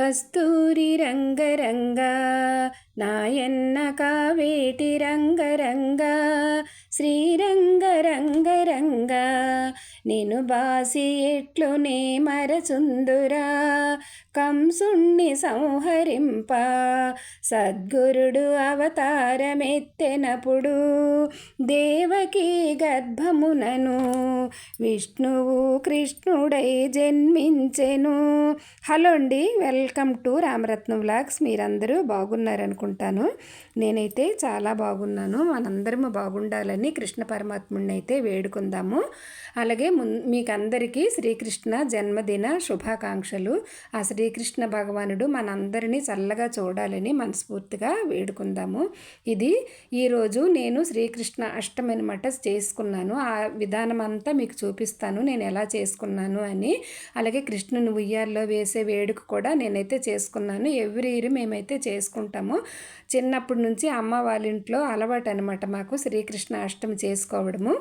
కస్తూరి రంగరంగ నాయన్న కావేటి రంగరంగ శ్రీరంగ రంగరంగ నేను బాసి ఎట్లునే మరచుందురా కంసుణ్ణి సంహరింప. సద్గురుడు అవతారమెత్తెనప్పుడు దేవకి గర్భమునను విష్ణువు కృష్ణుడై జన్మించెను. హలో అండి వెల్కమ్ టు రామరత్నం వ్లాగ్స్. మీరందరూ బాగున్నారనుకుంటాను నేనైతే చాలా బాగున్నాను. మనందరము బాగుండాలని కృష్ణ పరమాత్ముడిని అయితే వేడుకుందాము. అలాగే మున్ మీకు అందరికీ శ్రీకృష్ణ జన్మదిన శుభాకాంక్షలు. ఆ శ్రీకృష్ణ భగవానుడు మనందరినీ చల్లగా చూడాలని మనస్ఫూర్తిగా వేడుకుందాము. ఇది ఈరోజు నేను శ్రీకృష్ణ అష్టమి అనమాట చేసుకున్నాను. ఆ విధానం అంతా మీకు చూపిస్తాను. నేను ఎలా చేసుకున్నాను అని. అలాగే కృష్ణుని ఉయ్యాల్లో వేసే వేడుక కూడా నేనైతే చేసుకున్నాను. ఎవ్రీ ఇయర్ మేమైతే చేసుకుంటాము. చిన్నప్పటి నుంచి అమ్మ వాళ్ళ ఇంట్లో అలవాటు అనమాట మాకు శ్రీకృష్ణ అష్టమి చేసుకోవడము.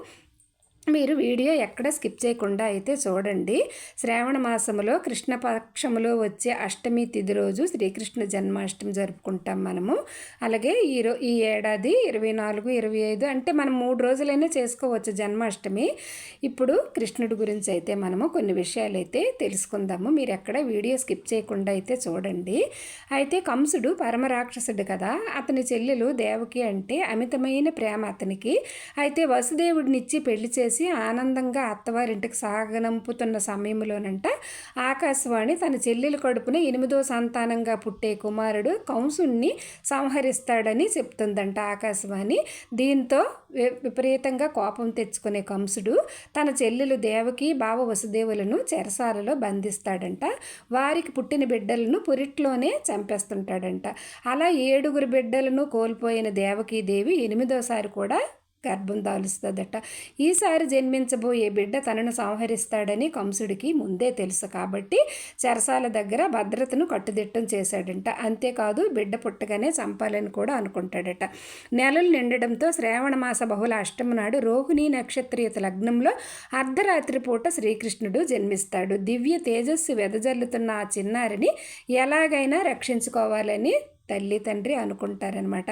మీరు వీడియో ఎక్కడ స్కిప్ చేయకుండా అయితే చూడండి. శ్రావణ మాసములో కృష్ణపక్షములో వచ్చే అష్టమి తిథి రోజు శ్రీకృష్ణ జన్మాష్టమి జరుపుకుంటాం మనము. అలాగే ఈ రో ఈ ఏడాది ఇరవై నాలుగు ఇరవై ఐదు అంటే మనం మూడు రోజులైనా చేసుకోవచ్చు జన్మాష్టమి. ఇప్పుడు కృష్ణుడి గురించి అయితే మనము కొన్ని విషయాలు అయితే తెలుసుకుందాము. మీరు ఎక్కడ వీడియో స్కిప్ చేయకుండా అయితే చూడండి. అయితే కంసుడు పరమరాక్షసుడు కదా. అతని చెల్లెలు దేవకి అంటే అమితమైన ప్రేమ అతనికి. అయితే వసుదేవుడినిచ్చి పెళ్ళి చేసి చేసి ఆనందంగా అత్తవారింటికి సాగనంపుతున్న సమయంలోనంట ఆకాశవాణి తన చెల్లెల కడుపున ఎనిమిదో సంతానంగా పుట్టే కుమారుడు కంసుణ్ణి సంహరిస్తాడని చెప్తుందంట ఆకాశవాణి. దీంతో విపరీతంగా కోపం తెచ్చుకునే కంసుడు తన చెల్లెలు దేవకి బావ వసుదేవులను చెరసాలలో బంధిస్తాడంట. వారికి పుట్టిన బిడ్డలను పురిట్లోనే చంపేస్తుంటాడంట. అలా ఏడుగురు బిడ్డలను కోల్పోయిన దేవకీ దేవి ఎనిమిదోసారి కూడా గర్భం దాలుస్తుందట. ఈసారి జన్మించబోయే బిడ్డ తనను సంహరిస్తాడని కంసుడికి ముందే తెలుసు కాబట్టి చెరసాల దగ్గర భద్రతను కట్టుదిట్టం చేశాడంట. అంతేకాదు బిడ్డ పుట్టగానే చంపాలని కూడా అనుకుంటాడట. నెలలు నిండడంతో శ్రావణ మాస బహుళ అష్టమి నాడు రోహిణి నక్షత్రియత లగ్నంలో అర్ధరాత్రి పూట శ్రీకృష్ణుడు జన్మిస్తాడు. దివ్య తేజస్సు వెదజల్లుతున్న ఆ చిన్నారిని ఎలాగైనా రక్షించుకోవాలని తల్లి తండ్రి అనుకుంటారనమాట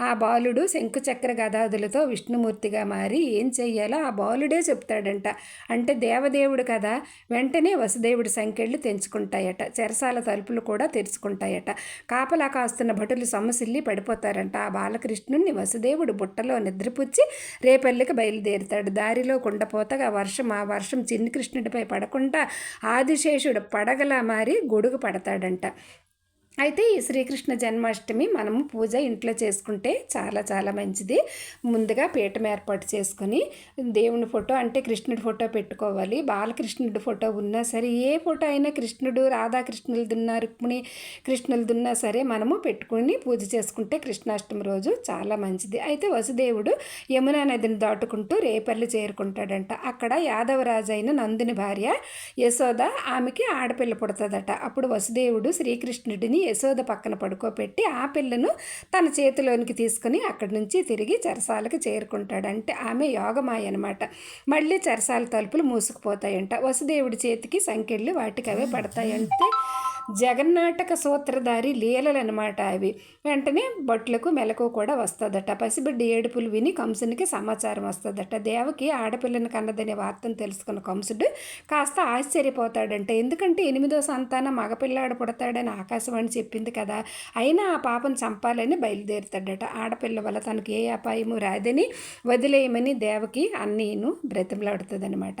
ఆ బాలుడు శంకుచక్ర గదాదులతో విష్ణుమూర్తిగా మారి ఏం చెయ్యాలో ఆ బాలుడే చెప్తాడంట. అంటే దేవదేవుడు కదా వెంటనే వసుదేవుడి సంకెళ్ళు తెంచుకుంటాయట. చెరసాల తలుపులు కూడా తెరుచుకుంటాయట. కాపలా కాస్తున్న భటులు సమసిల్లి పడిపోతారంట. ఆ బాలకృష్ణుణ్ణి వసుదేవుడు బుట్టలో నిద్రపుచ్చి రేపల్లికి బయలుదేరుతాడు. దారిలో కుండపోతగా వర్షం ఆ వర్షం చిన్ని కృష్ణుడిపై పడకుండా ఆదిశేషుడు పడగలా మారి గొడుగు పడతాడంట. అయితే ఈ శ్రీకృష్ణ జన్మాష్టమి మనము పూజ ఇంట్లో చేసుకుంటే చాలా చాలా మంచిది. ముందుగా పీఠం ఏర్పాటు చేసుకొని దేవుని ఫోటో అంటే కృష్ణుడి ఫోటో పెట్టుకోవాలి. బాలకృష్ణుడి ఫోటో ఉన్నా సరే ఏ ఫోటో అయినా కృష్ణుడు రాధాకృష్ణులది ఉన్నా రుక్మిణి కృష్ణులది దున్నా సరే మనము పెట్టుకుని పూజ చేసుకుంటే కృష్ణాష్టమి రోజు చాలా మంచిది. అయితే వసుదేవుడు యమునా నదిని దాటుకుంటూ రేపల్లి చేరుకుంటాడంట. అక్కడ యాదవరాజు అయిన నందుని భార్య యశోద ఆమెకి ఆడపిల్ల పుడుతుందట. అప్పుడు వసుదేవుడు శ్రీకృష్ణుడిని యశోద పక్కన పడుకోబెట్టి ఆ పిల్లను తన చేతిలోనికి తీసుకుని అక్కడి నుంచి తిరిగి చెరసాలకు చేరుకుంటాడు అంటే ఆమె యోగమాయ అనమాట మళ్ళీ చెరసాల తలుపులు మూసుకుపోతాయంట. వసుదేవుడి చేతికి సంకెళ్ళు వాటికి అవే పడతాయంటే జగన్నాటక సూత్రధారి లీలలు అనమాట అవి. వెంటనే బొట్లకు మెలకు కూడా వస్తుందట. పసిబిడ్డ ఏడుపులు విని కంసునికి సమాచారం వస్తుందట. దేవకి ఆడపిల్లని కన్నదనే వార్తను తెలుసుకున్న కంసుడు కాస్త ఆశ్చర్యపోతాడంట. ఎందుకంటే ఎనిమిదో సంతానం మగపిల్లాడు పుడతాడని ఆకాశవాణి చెప్పింది కదా. అయినా ఆ పాపను చంపాలని బయలుదేరుతాడట. ఆడపిల్ల వల్ల తనకు ఏ అపాయము రాదని వదిలేయమని దేవకి అన్నీను బ్రతిమలాడుతుందనమాట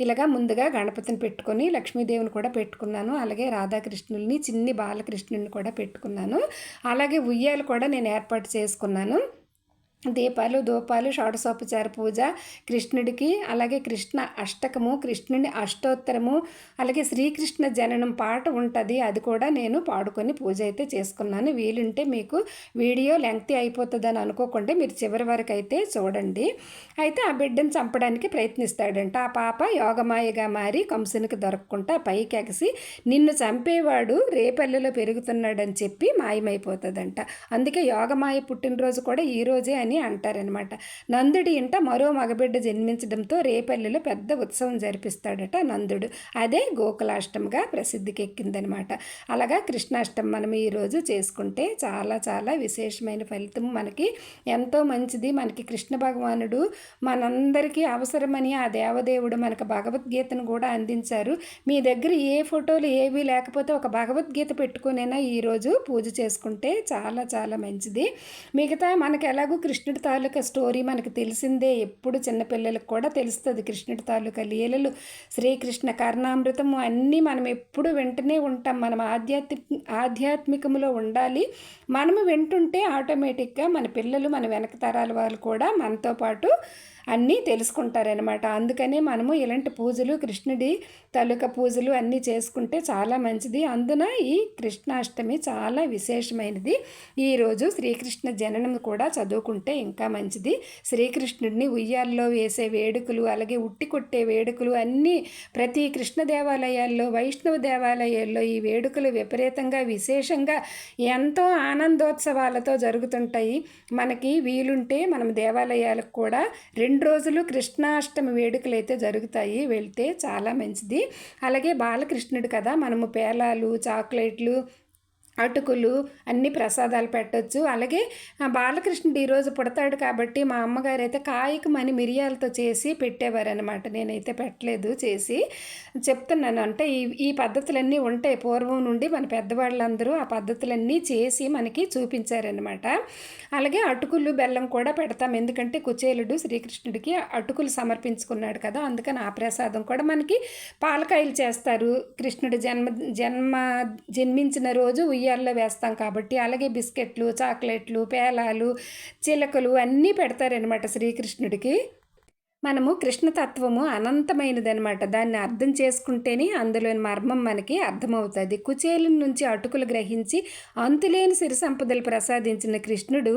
ఇలాగా ముందుగా గణపతిని పెట్టుకొని లక్ష్మీదేవిని కూడా పెట్టుకున్నాను. అలాగే రాధాకృష్ణుల్ని చిన్ని బాలకృష్ణుని కూడా పెట్టుకున్నాను. అలాగే ఉయ్యాలు కూడా నేను ఏర్పాటు చేసుకున్నాను. దీపాలు ధూపాలు షోడశోపచార పూజ కృష్ణుడికి అలాగే కృష్ణ అష్టకము కృష్ణుని అష్టోత్తరము అలాగే శ్రీకృష్ణ జననం పాట ఉంటుంది. అది కూడా నేను పాడుకొని పూజ అయితే చేసుకున్నాను. వీలుంటే మీకు వీడియో లెంగ్తీ అయిపోతుందని అనుకోకుండా మీరు చివరి వరకు అయితే చూడండి. అయితే ఆ బిడ్డను చంపడానికి ప్రయత్నిస్తాడంట. ఆ పాప యోగమాయగా మారి కంసునికి దొరకకుండా పైకి ఎగసి నిన్ను చంపేవాడు రేపల్లెలో పెరుగుతున్నాడని చెప్పి మాయమైపోతుందంట. అందుకే యోగమాయ పుట్టినరోజు కూడా ఈరోజే అని అంటారనమాట నందుడి ఇంట మరో మగబిడ్డ జన్మించడంతో రేపల్లిలో పెద్ద ఉత్సవం జరిపిస్తాడట నందుడు. అదే గోకులాష్టమిగా ప్రసిద్ధికి ఎక్కిందనమాట అలాగా కృష్ణాష్టమి మనం ఈరోజు చేసుకుంటే చాలా చాలా విశేషమైన ఫలితం మనకి. ఎంతో మంచిది. మనకి కృష్ణ భగవానుడు మనందరికీ అవసరమని ఆ దేవదేవుడు మనకు భగవద్గీతను కూడా అందించారు. మీ దగ్గర ఏ ఫోటోలు ఏవి లేకపోతే ఒక భగవద్గీత పెట్టుకునైనా ఈరోజు పూజ చేసుకుంటే చాలా చాలా మంచిది. మిగతా మనకు ఎలాగూ కృష్ణ కృష్ణుడి తాలూకా స్టోరీ మనకు తెలిసిందే. ఎప్పుడు చిన్నపిల్లలకు కూడా తెలుస్తుంది కృష్ణుడి తాలూకా లీలలు. శ్రీకృష్ణ కర్ణామృతము అన్నీ మనం ఎప్పుడు వెంటనే ఉంటాం. మనం ఆధ్యాత్మిక ఆధ్యాత్మికములో ఉండాలి. మనము వింటుంటే ఆటోమేటిక్గా మన పిల్లలు మన వెనక తరాల వాళ్ళు కూడా మనతో పాటు అన్నీ తెలుసుకుంటారనమాట అందుకనే మనము ఇలాంటి పూజలు కృష్ణుడి తలుక పూజలు అన్నీ చేసుకుంటే చాలా మంచిది. అందున ఈ కృష్ణాష్టమి చాలా విశేషమైనది. ఈరోజు శ్రీకృష్ణ జననం కూడా చదువుకుంటే ఇంకా మంచిది. శ్రీకృష్ణుడిని ఉయ్యాల్లో వేసే వేడుకలు అలాగే ఉట్టి కొట్టే వేడుకలు అన్నీ ప్రతి కృష్ణ దేవాలయాల్లో వైష్ణవ దేవాలయాల్లో ఈ వేడుకలు విపరీతంగా విశేషంగా ఎంతో ఆనందోత్సవాలతో జరుగుతుంటాయి. మనకి వీలుంటే మనం దేవాలయాలకు కూడా రెండు రెండు రోజులు కృష్ణాష్టమి వేడుకలు అయితే జరుగుతాయి వెళ్తే చాలా మంచిది. అలాగే బాలకృష్ణుడు కదా మనము పేలాలు చాక్లెట్లు అటుకులు అన్ని ప్రసాదాలు పెట్టచ్చు. అలాగే బాలకృష్ణుడు ఈరోజు పుడతాడు కాబట్టి మా అమ్మగారు అయితే కాయకు మని మిరియాలతో చేసి పెట్టేవారనమాట నేనైతే పెట్టలేదు చేసి. చెప్తున్నాను అంటే ఈ ఈ పద్ధతులన్నీ ఉంటాయి పూర్వం నుండి మన పెద్దవాళ్ళందరూ ఆ పద్ధతులన్నీ చేసి మనకి చూపించారనమాట అలాగే అటుకులు బెల్లం కూడా పెడతాం. ఎందుకంటే కుచేలుడు శ్రీకృష్ణుడికి అటుకులు సమర్పించుకున్నాడు కదా అందుకని ఆ ప్రసాదం కూడా మనకి పాలకాయలు చేస్తారు. కృష్ణుడు జన్మ జన్మ జన్మించిన రోజు ఉయ్య ఉయ్యాల్లో వేస్తాం కాబట్టి అలాగే బిస్కెట్లు చాక్లెట్లు పేలాలు చిలకలు అన్నీ పెడతారనమాట శ్రీకృష్ణుడికి. మనము కృష్ణతత్వము అనంతమైనదనమాట దాన్ని అర్థం చేసుకుంటేనే అందులోని మర్మం మనకి అర్థమవుతుంది. కుచేలు నుంచి అటుకులు గ్రహించి అంతులేని సిరి సంపదలు ప్రసాదించిన కృష్ణుడు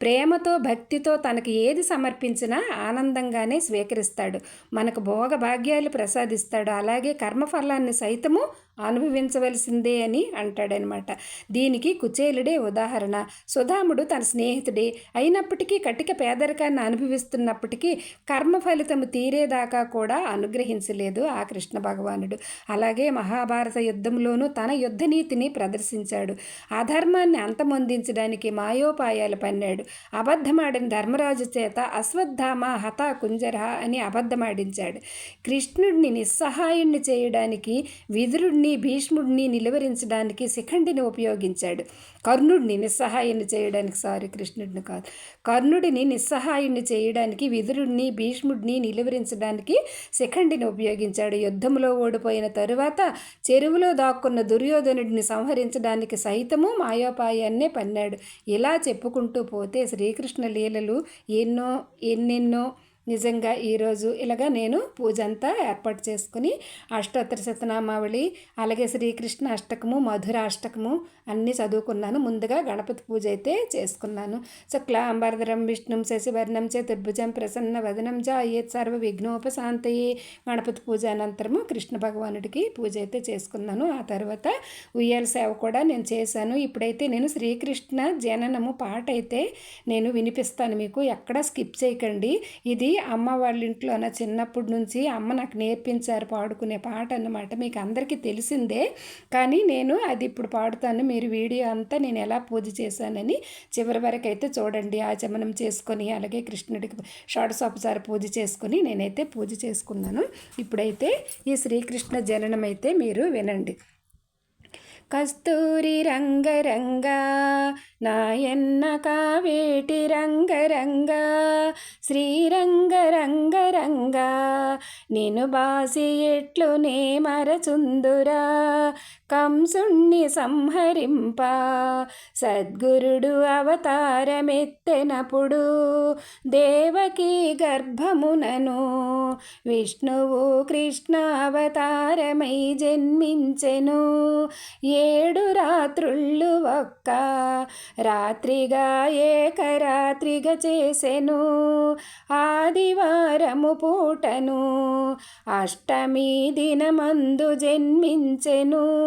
ప్రేమతో భక్తితో తనకు ఏది సమర్పించినా ఆనందంగానే స్వీకరిస్తాడు. మనకు భోగభాగ్యాలు ప్రసాదిస్తాడు. అలాగే కర్మఫలాన్ని సైతము అనుభవించవలసిందే అని అంటాడనమాట. దీనికి కుచేలుడే ఉదాహరణ. సుధాముడు తన స్నేహితుడే. అయినప్పటికీ కటిక పేదరికాన్ని అనుభవిస్తున్నప్పటికీ కర్మ ఫలితము తీరేదాకా కూడా అనుగ్రహించలేదు ఆ కృష్ణ భగవానుడు. అలాగే మహాభారత యుద్ధంలోనూ తన యుద్ధ నీతిని ప్రదర్శించాడు. అధర్మాన్ని అంతమొందించడానికి మాయోపాయాలు పన్నాడు. అబద్ధమాడిన ధర్మరాజు చేత అశ్వత్థామ హత కుంజర అని అబద్ధమాడించాడు. కృష్ణుడిని నిస్సహాయుణ్ణి చేయడానికి విదురుడిని భీష్ముడిని నిలువరించడానికి శిఖండిని ఉపయోగించాడు. కర్ణుడిని నిస్సహాయుని చేయడానికి సారీ కృష్ణుడిని కాదు. కర్ణుడిని నిస్సహాయుని చేయడానికి విదురుడిని భీష్ముడిని నిలువరించడానికి శిఖండిని ఉపయోగించాడు. యుద్ధంలో ఓడిపోయిన తరువాత చెరువులో దాక్కున్న దుర్యోధనుడిని సంహరించడానికి సైతము మాయోపాయాన్నే పన్నాడు. ఇలా చెప్పుకుంటూ పోతే శ్రీకృష్ణ లీలలు ఎన్నో ఎన్నెన్నో నిజంగా ఈరోజు ఇలాగా నేను పూజ అంతా ఏర్పాటు చేసుకుని అష్టోత్తర శతనామావళి అలాగే శ్రీకృష్ణ అష్టకము మధుర అష్టకము అన్నీ చదువుకున్నాను. ముందుగా గణపతి పూజ అయితే చేసుకున్నాను. శుక్లాంబరధరం విష్ణుం శశివర్ణం చతుర్భుజం ప్రసన్న వదనం జాయేత్ సర్వ విఘ్నోపశాంతయే. గణపతి పూజ అనంతరము కృష్ణ భగవానుడికి పూజ అయితే చేసుకున్నాను. ఆ తర్వాత ఉయ్యాల సేవ కూడా నేను చేశాను. ఇప్పుడైతే నేను శ్రీకృష్ణ జననము పాట అయితే నేను వినిపిస్తాను మీకు. ఎక్కడ స్కిప్ చేయకండి. ఇది అమ్మ వాళ్ళ ఇంట్లో నా చిన్నప్పటి నుంచి అమ్మ నాకు నేర్పించారు పాడుకునే పాట అన్నమాట. మీకు అందరికీ తెలిసిందే. కానీ నేను అది ఇప్పుడు పాడుతాను. మీరు వీడియో అంతా నేను ఎలా పూజ చేశానని చివరి వరకు అయితే చూడండి. ఆచమనం చేసుకొని అలాగే కృష్ణుడికి షోడశోపచార పూజ చేసుకొని నేనైతే పూజ చేసుకున్నాను. ఇప్పుడైతే ఈ శ్రీకృష్ణ జననం అయితే మీరు వినండి. కస్తూరి రంగరంగా నాయన్న కావేటి రంగరంగా శ్రీరంగరంగరంగా నేను బాసి ఎట్లు నే మరచుందురా కంసుణ్ణి సంహరింప సద్గురుడు అవతారమెత్తెనప్పుడు దేవకి గర్భమునను విష్ణువు కృష్ణ అవతారమై జన్మించెను ఏడు రాత్రుళ్ళు ఒక్క రాత్రిగా ఏకరాత్రిగా చేసెను ఆదివారము పూటను అష్టమి దినమందు జన్మించెను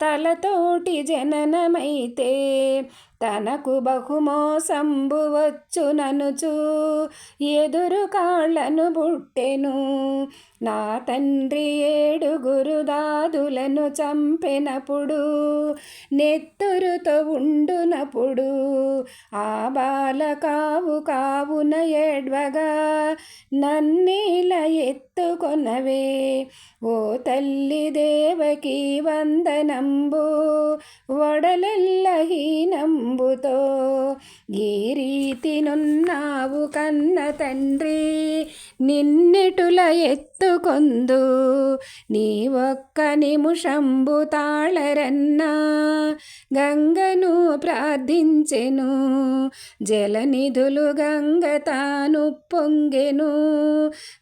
తలతోటి జననమైతే తనకు బహుమోసంబు వచ్చుననుచు ఎదురు కాళ్ళను బుట్టెను నా తండ్రి ఏడుగురు దాదులను చంపెనప్పుడు నెత్తురుతో ఉండునప్పుడు ఆ బాల కావు కావున ఏడ్వగా నన్నీల ఎత్తుకొనవే. ఓ తల్లి దేవకి వందనం నంబు వడలెల్ల హీనంబుతో ఈ రీతినున్నావు కన్న తండ్రి నిన్నెటుల ఎత్తుకొందు నీ ఒక్క నిముషంబు తాళరన్నా గంగను ప్రార్థించెను జలనిధులు గంగ తాను పొంగెను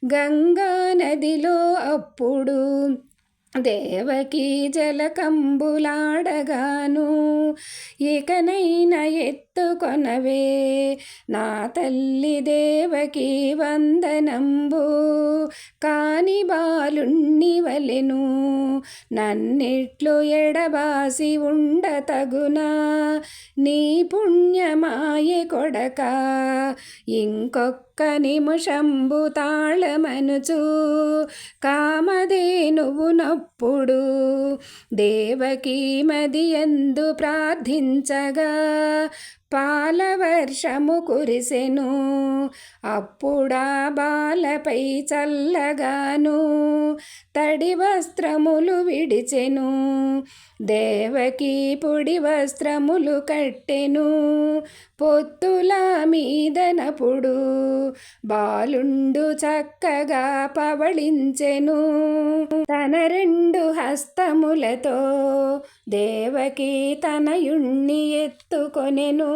గంగా నదిలో అప్పుడు దేవకీ జలకంబులాడగాను ఇకనైన ఎత్తుకొనవే. నా తల్లి దేవకి వందనంబు కాని బాలుణ్ణి వలెను. నన్నిట్లు ఎడబాసి ఉండతగునా నీ పుణ్యమాయ కొడక. ఇంకొక ఒక్క నిమిషంబు తాళమనుచు కామధేనువు నప్పుడు దేవకీ మది ఎందు ప్రార్థించగా పాలవర్షము కురిసెను. అప్పుడా బాలపై చల్లగాను. తడి వస్త్రములు విడిచెను. దేవకి పొడి వస్త్రములు కట్టెను. పొత్తుల మీదనప్పుడు బాలుండు చక్కగా పవళించెను. తన రెండు హస్తములతో దేవకి తనయుణ్ణి ఎత్తుకొనెను.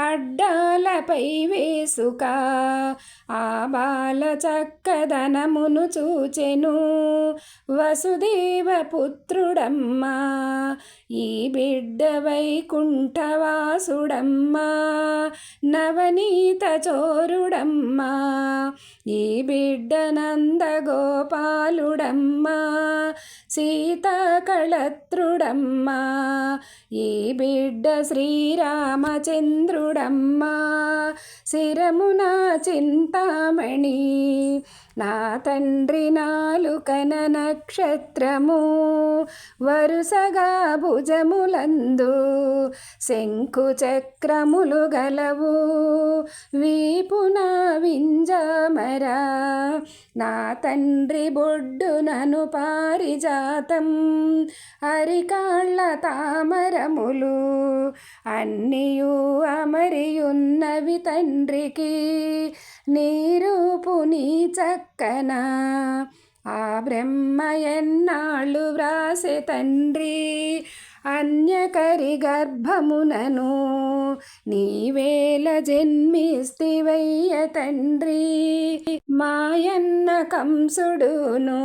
అడ్డాలపై వేసుక ఆ బాల చక్కదనమును చూచెను. వసుదేవ పుత్రుడమ్మా ఈ బిడ్డ వైకుంఠవాసుడమ్మా నవనీత చోరుడమ్మా ఈ బిడ్డ నందగోపాలుడమ్మా సీతాకళత్రుడమ్మా ఈ బిడ్డ చూడమ్మా శిరమున చింతామణి. నా తండ్రి నాలుకన నక్షత్రము వరుసగా భుజములందు శంకు చక్రములు గలవు. వీపున వింజమరా నా తండ్రి బొడ్డునను పారిజాతం. అరికాళ్ళ తామరములు అన్నియు అమరియున్నవి తండ్రికి. నీరూపుని చక్కన. ఆ బ్రహ్మ ఎన్నాళ్ళు వ్రాసే తండ్రి? అన్యకరి గర్భమునను నీవేల జన్మిస్తివయ్య తండ్రి. మాయన్న కంసుడును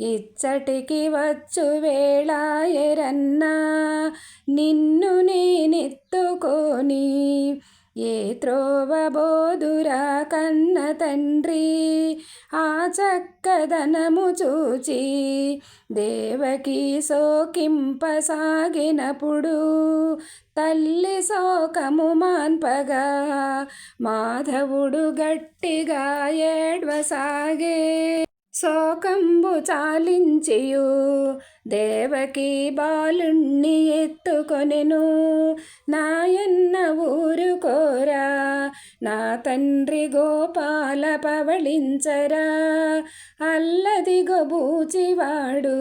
ఇచ్చటికి వచ్చు వేళాయరన్నా. నిన్ను నేనెత్తుకొని ఏ త్రోవబోధురా కన్న తండ్రి? ఆ చక్కదనము చూచి దేవకి సోకింపసాగినప్పుడు తల్లి శోకము మాన్పగా మాధవుడు గట్టిగా ఏడ్వసాగే శోకంబు చాలించియు దేవకి బాలుణ్ణి ఎత్తుకొనెను. నాయన్న ఊరుకోరా నా తండ్రి గోపాల పవళించరా. అల్లదిగో బూచివాడు.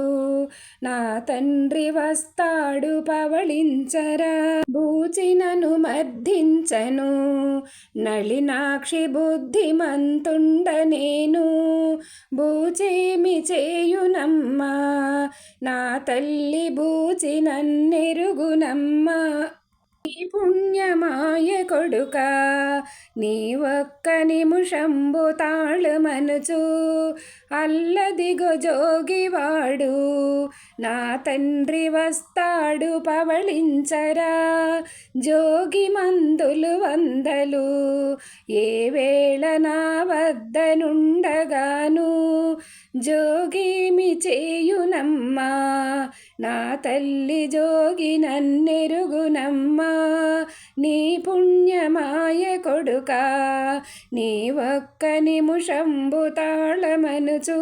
నా తండ్రి వస్తాడు పవళించరా. బూచినను మర్దించను నళినాక్షి బుద్ధిమంతుండ నేను. బూచేమి చేయునమ్మా. నా తల్లి బూచి నన్నెరుగునమ్మ నీ పుణ్యమాయ కొడుక నీ ఒక్క నిముషంబు తాళమనుచు అల్లదిగో జోగివాడు నా తండ్రి వస్తాడు పవళించరా. జోగి మందులు వందలు ఏ వేళ నా వద్దనుండగాను. జోగేమి చేయునమ్మా? నా తల్లి జోగి నన్నెరుగునమ్మా. నీ పుణ్యమాయ కొడుక? నీ ఒక్క నిముషంబు తాళమనుచు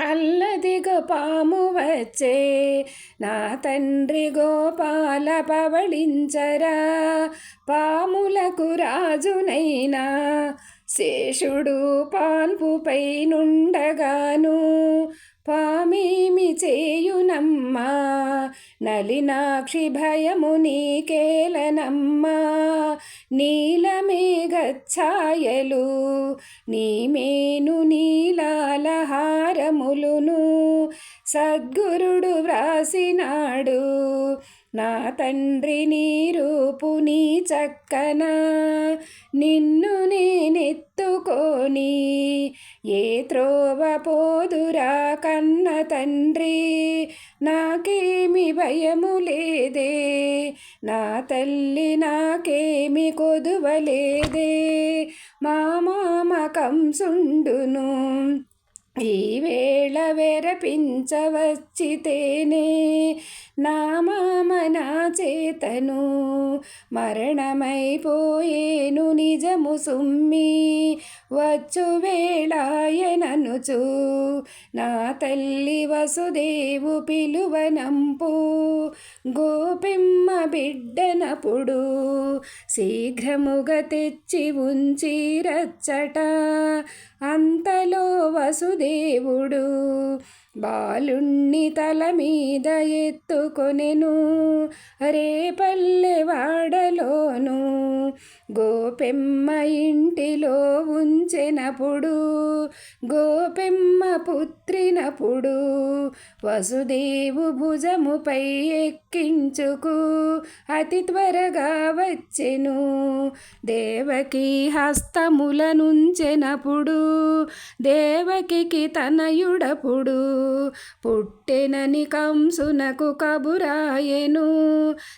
అల్లదిగ పాము వచ్చే? నా తండ్రి గోపాల పవళించరా? పాములకు రాజునైనా? శేషుడు పాల్పుపై నుండగాను పామేమి చేయునమ్మా? నలినాక్షి భయము నీకేలనమ్మా? నీలమేఘఛాయలు నీమేను నీలాలహారములును సద్గురుడు వ్రాసినాడు. నా తండ్రి నీ రూపు నీ చక్కన నిన్ను నీ ఏ త్రోవ పోదురా కన్న తండ్రి? నాకేమి భయము లేదే. నా తల్లి నాకేమి కొదువలేదే మా మామ కంసుండును ఈ వేళ వెరపించవచ్చితేనే. నా మామ నా చేతను మరణమైపోయేను నిజము సుమ్మి. వచ్చు వేళాయననుచు నా తల్లి వసుదేవు పిలువనంపు. గోపిమ్మ బిడ్డనపుడు శీఘ్రముగా తెచ్చి ఉంచి రచ్చట. అంతలో వసుదేవుడు బాలుణ్ణి తల మీద ఎత్తుకొనెను రేపల్లె వాడలోను గోపెమ్మ ఇంటిలో ఉంచెనప్పుడు గోపెమ్మ పుత్రినప్పుడు వసుదేవు భుజముపై ఎక్కించుకు అతి త్వరగా వచ్చెను దేవకి హస్తముల నుంచెనప్పుడు దేవకి తనయుడపుడు పుట్టెనని కంసునకు కబురాయెను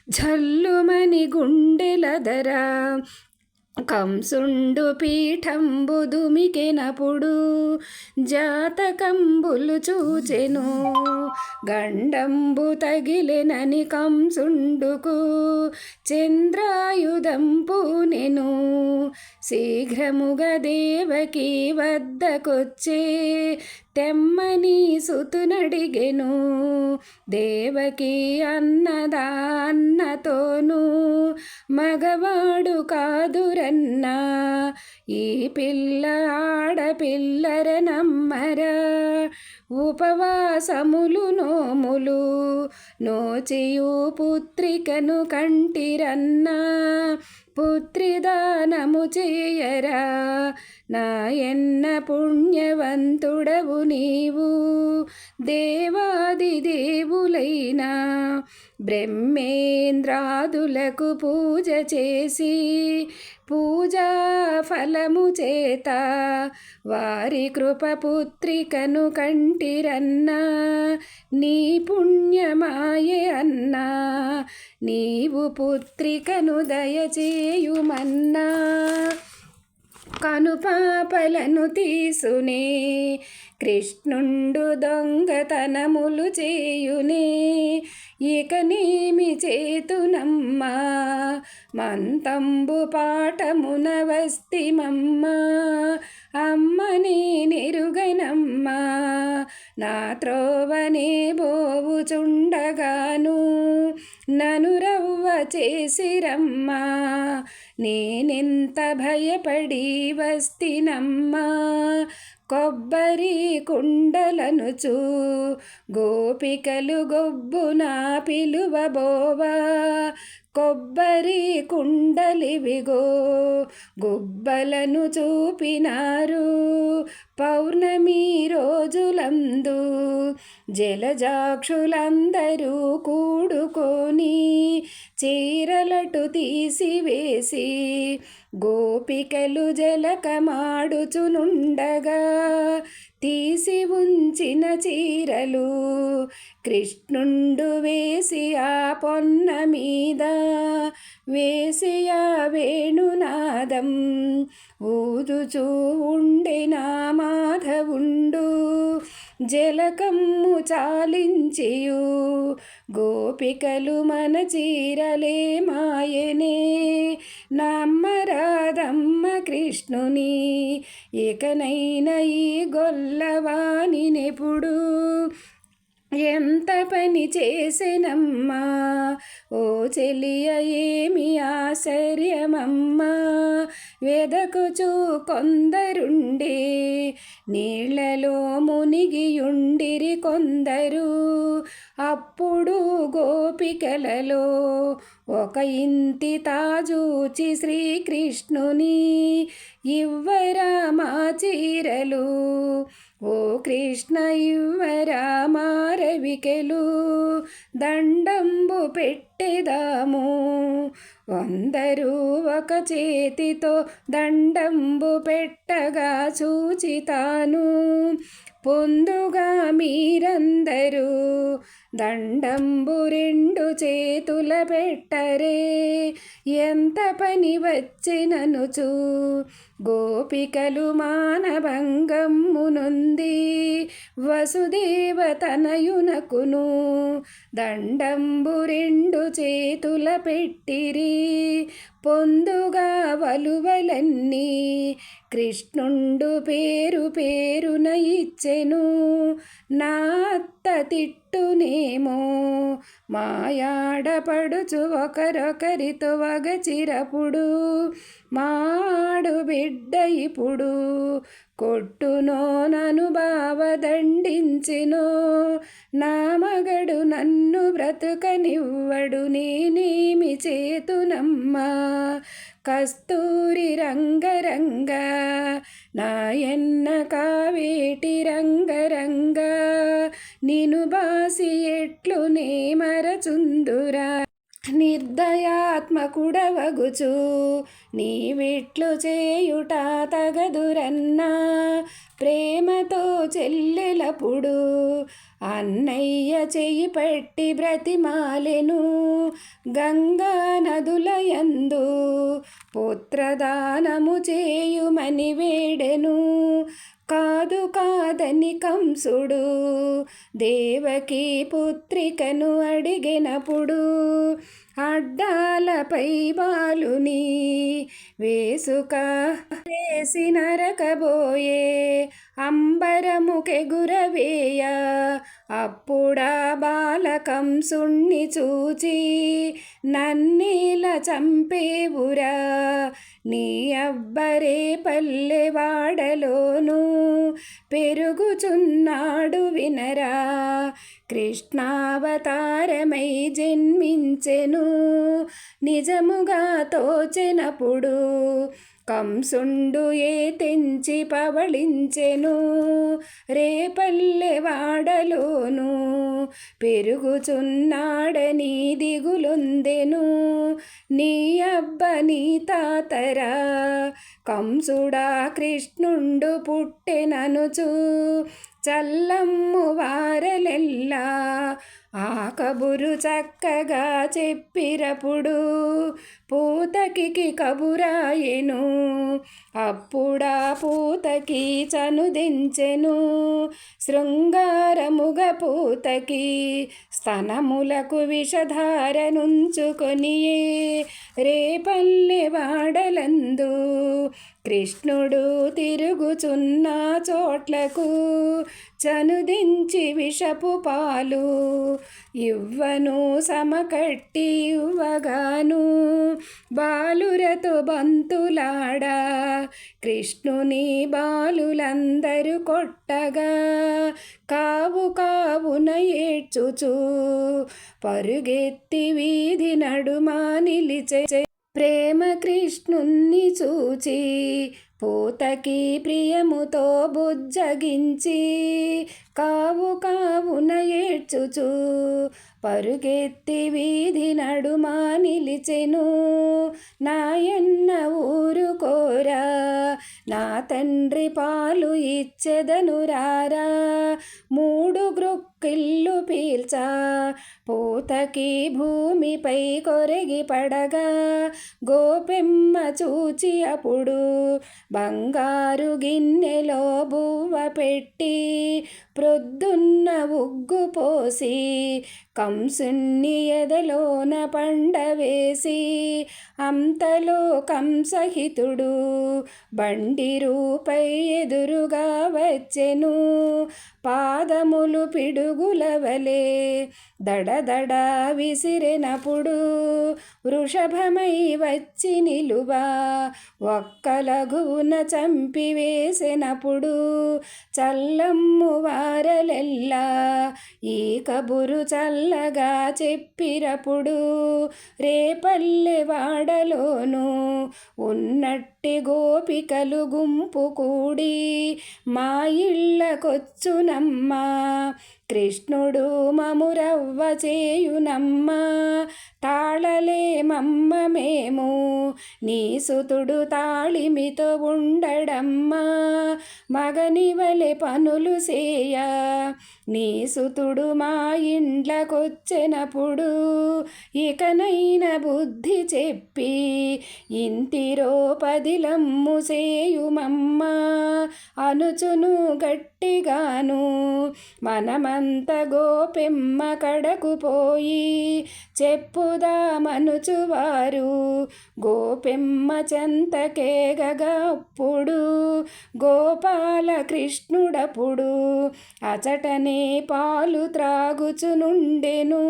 జల్లుమని గుండెలదర కంసుండు పీఠంబు దుమికెనప్పుడు జాతకంబులు చూచెను. గండంబు తగిలెనని కంసుండుకు చంద్రాయుధంపు పూనెను శీఘ్రముగా దేవకి వద్దకొచ్చే తెమ్మని సుతునడిగెను. దేవకి అన్నదాన్నతోనూ మగవాడు కాదురన్నా. ఈ పిల్ల ఆడపిల్లర నమ్మరా ఉపవాసములు నోములు నోచియు పుత్రికను కంటిరన్నా. పుత్రిదానము చేయరా? నాయన్న పుణ్యవంతుడవు నీవు దేవాది దేవులైనా బ్రహ్మేంద్రాదులకు పూజ చేసి పూజా ఫలము చేత వారి కృపపుత్రికను కంటిరన్నా నీ పుణ్యమాయే అన్నా నీవు పుత్రికను దయచేయుమన్నా. కనుపాపలను తీసునే కృష్ణుండు దొంగతనములు చేయునే. ఇకనేమి చేతునమ్మా మంతంబు పాఠమున వస్తిమమ్మ. అమ్మనే నెరుగనమ్మా నా త్రోవనే బోవుచుండగాను. నను రవ్వ చేసిరమ్మా నేనెంత భయపడి వస్తినమ్మా. కొబ్బరి కుండలనుచు గోపికలు గొబ్బున పిలువబోవా. కొబ్బరి కుండలివిగో గుబ్బలను చూపినారు. పౌర్ణమి రోజులందు జలజాక్షులందరూ కూడుకొని చీరలటు తీసివేసి గోపికలు జలకమాడుచునుండగా తీసి ఉంచిన చీరలు కృష్ణుండు వేసి ఆ పొన్న మీద వేసియా వేణునాదం ఊదుచూ నామ మాధవుండు జలకమ్ము చాలించియు. గోపికలు మన చీరలే మాయనే. నమ్మరాధమ్మ కృష్ణుని. ఇకనైన ఈ గొల్లవానినెప్పుడు ఎంత పని చేసినమ్మా? ఓ చెలియ ఏమి ఆశ్చర్యమమ్మా? వెదకుచూ కొందరుండే నీళ్ళలో మునిగియుండిరి కొందరు. అప్పుడు గోపికలలో ఒక ఇంతి తాజూచి శ్రీకృష్ణుని ఇవ్వరా మా చీరలు? ఓ కృష్ణ ఇవ్వరా మారవికెలు దండంబు పెట్టి పెట్టెదాము. అందరూ ఒక చేతితో దండంబు పెట్టగా చూచితాను. పొందుగా మీరందరూ దండంబు రెండు చేతుల పెట్టరే. ఎంత పని వచ్చిననుచు గోపికలు మానభంగమ్మునుంది వసుదేవ తనయునకును దండంబు రెండు చేతుల పెట్టిరి పొందుగా వలువలన్నీ కృష్ణుండు పేరు పేరున ఇచ్చెను. నా అత్త తిట్టునేమో మాయాడపడుచు ఒకరొకరితో వగచిరపుడు. మాడు బిడ్డ ఇప్పుడు కొట్టునో నను బావ దండించినో నా మగడు నన్ను బ్రతుకనివ్వడు నేనేమి చేతునమ్మా. కస్తూరి రంగరంగ నాయన్న కావేటి రంగరంగ నిను బాసి ఎట్లు నే మరచుందురా. నిర్దయాత్మకుడవగుచు. నీవిట్లు చేయుట తగదురన్నా ప్రేమతో చెల్లెలపుడు. అన్నయ్య చెయ్యి పెట్టి బ్రతిమాలెను గంగా నదులయందు పుత్రదానము చేయుమని వేడెను కాదు కాదని కంసుడు దేవకి పుత్రికను అడిగినప్పుడు అడ్డాలపై బాలుని వేసుక వేసి నరకబోయే అంబరముకెగురవేయ అప్పుడా బాలకంసుణ్ణి చూచి నన్నీల చంపేవురా? నీ అబ్బరే పల్లెవాడలోను పెరుగుచున్నాడు వినరా? కృష్ణావతారమై జన్మించెను నిజముగా తోచెనప్పుడు కంసుండు ఏ తెంచి పవళించెను రేపల్లె వాడలోను పెరుగుచున్నాడని దిగులుందెను. నీ అబ్బ నీ తాతరా కంసుడా కృష్ణుండు పుట్టెననుచు చల్లమ్ము వారలెల్లా ఆ కబురు చక్కగా చెప్పిరపుడు పూతకి కబురాయెను. అప్పుడా పూతకి చనుదించెను. శృంగారముగ పూతకి స్తనములకు విషధారనుంచుకొనియే రేపల్లె వాడలందు కృష్ణుడు తిరుగుచున్న చోట్లకు చనుదించి విషపు పాలు ఇవ్వను సమకట్టి ఇవ్వగాను. బాలురతో బంతులాడా కృష్ణుని బాలులందరూ కొట్టగా. కావు కావున ఏడ్చుచు పరుగెత్తి వీధి నడుమా నిలిచే. ప్రేమ కృష్ణుణ్ణి చూచి పూతకి ప్రియముతో బుజ్జగించి. కావు కావున ఏడ్చుచు పరుగెత్తి వీధి నడుమా నిలిచెను. నాయన్న ఊరు కోరా నా తండ్రి పాలు ఇచ్చెదను రారా. మూడు గ్రుక్కిల్లు పీల్చా పూతకి భూమిపై కొరగి పడగా. గోపెమ్మ చూచి అప్పుడు బంగారు గిన్నెలో బువ్వ పెట్టి ప్రొద్దున్న ఉగ్గు పోసి కంసుణ్ణి ఎదలోన పండవేసి అంతలో కంసహితుడు బండి రూపై ఎదురుగా వచ్చెను. పాదములు పిడుగుల వలె దడదడ విసిరినప్పుడు వృషభమై వచ్చి నిలువా ఒక్క లఘువున చంపివేసినప్పుడు చల్లమ్మువా వారలెల్లా ఈ కబురు చల్లగా చెప్పిరప్పుడు రేపల్లె వాడలోను ఉన్నట్టి గోపికలు గుంపు కూడి మా ఇళ్ళకొచ్చునమ్మా కృష్ణుడు మమురవ్వ చేయునమ్మా తాళలేమమ్మ మేము. నీ సుతుడు తాళిమితో ఉండడమ్మా మగనివలె పనులు సేయ నీ సుతుడు మా ఇండ్లకొచ్చినప్పుడు ఇకనైన బుద్ధి చెప్పి ఇంతిరో పదిలమ్ము సేయుమమ్మా అనుచును గట్టిగాను. మనమ అంత గోపెమ్మ కడకు పోయి చెప్పుదామనుచువారు గోపెమ్మ చెంతకేగప్పుడు గోపాల కృష్ణుడప్పుడు అచటనే పాలు త్రాగుచునుండెను.